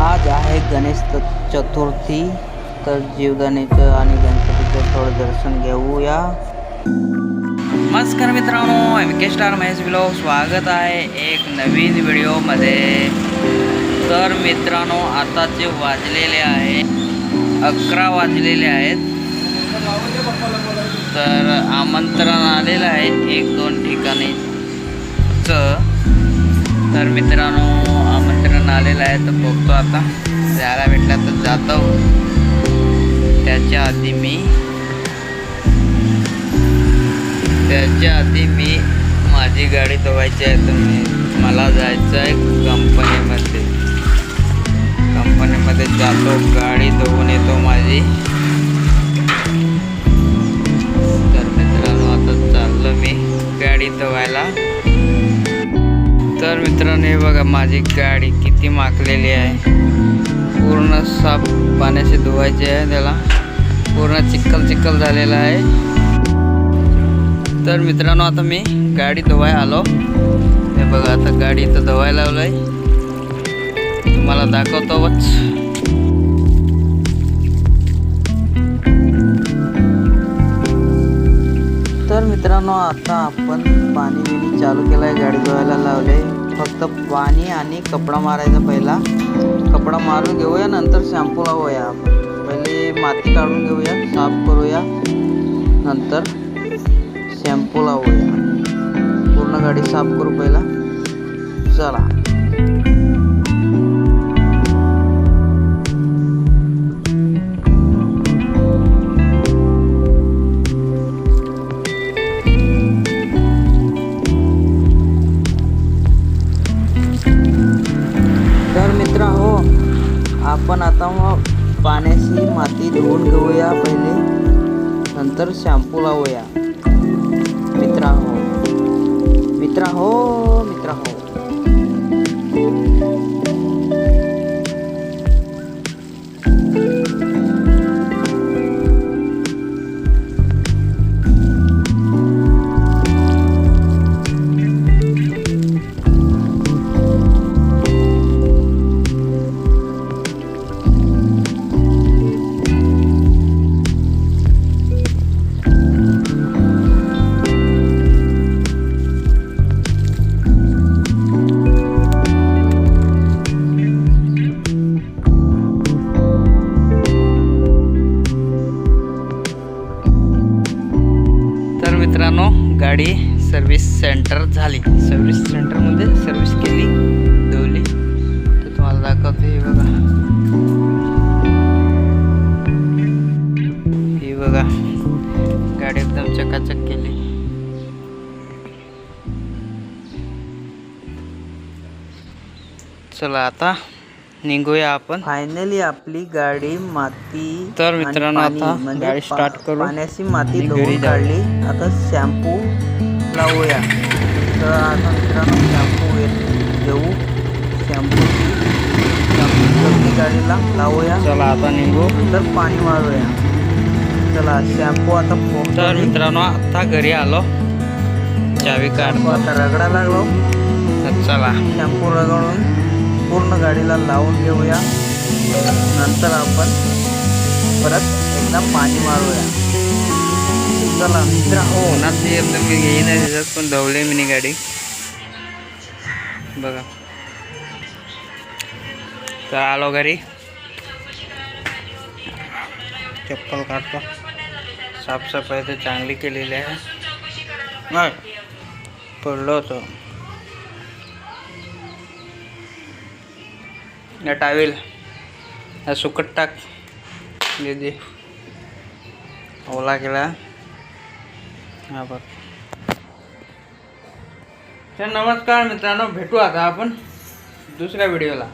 आज आहे गणेश चतुर्थी तर जीवदानीचं आणि गणपतीचं थोडं दर्शन घेऊया. नमस्कार मित्रांनो M K star Mahesh Bilo स्वागत आहे एक नवीन व्हिडिओमध्ये. तर मित्रांनो आता जे वाजलेले आहे अकरा वाजलेले आहेत. तर आमंत्रण आलेलं आहे एक दोन ठिकाणी तर मित्रांनो आमंत्रण आलेला आहे तर बघतो आता. जायला भेटला तर जातो. त्याच्या आधी मी त्याच्या आधी मी माझी गाडी धुवायची आहे तर मी मला जायचं आहे कंपनीमध्ये. कंपनीमध्ये जातो गाडी धुवून येतो माझी. बघा माझी गाडी किती माखलेली आहे. पूर्ण साफ पाण्याशी धुवायची आहे त्याला. पूर्ण चिखल चिखल झालेला आहे. तर मित्रांनो आता मी गाडी धुवाय आलो. हे बघा आता गाडी इथं धुवायला लावलं आहे तुम्हाला दाखवतोच. तर मित्रांनो आता आपण पाणी बिणी चालू केलं आहे गाडी धुवायला लावले फक्त पाणी आणि कपडा मारायचा पहिला. कपडा मारून घेऊया नंतर शॅम्पू लावूया. पहिले माती काढून घेऊया साफ करूया. नंतर शॅम्पू लावूया. पूर्ण गाडी साफ करू पहिला. चला. आपण आता मग पाण्याची माती धुवून घेऊया पहिले. नंतर शॅम्पू लावूया. मित्रा हो मित्रा हो मित्रा हो मित्रांनो गाडी सर्व्हिस सेंटर झाली. सर्व्हिस सेंटरमध्ये सर्व्हिस केली धुवली. तर तुम्हाला दाखवतो हे बघा. ही बघा गाडी एकदम चकाचक केली. चला आता निघूया आपण. फायनली आपली गाडी माती तर मित्रांनो, आता गाडी start करू पाण्याची माती धुवून. काढली. आता शॅम्पू लावूया. तर आता मित्रांनो शॅम्पू घेऊ शॅम्पू शॅम्पू गाडीला लावूया. चला आता निघू. नंतर पाणी मारूया चला शॅम्पू आता तर. मित्रांनो आता घरी आलो. चावी काढतो आता रगडा लागलो. तर चला. शॅम्पू रगडून. पूर्ण गाडीला लावून घेऊया. नंतर आपण परत एकदा पाणी मारूया. चला. मित्र हो ना ते एकदम मी घेईन त्याच्यात पण धवले मिनी गाडी. बघा. तर आलो घरी. चप्पल काढतो. साफसफाई तर चांगली केलेली आहे. नाही पडलो होतो. या टावेल या सुकट टाक दीदी ओला केला हा बघ तर नमस्कार मित्रांनो भेटू आता आपण दुसऱ्या व्हिडिओला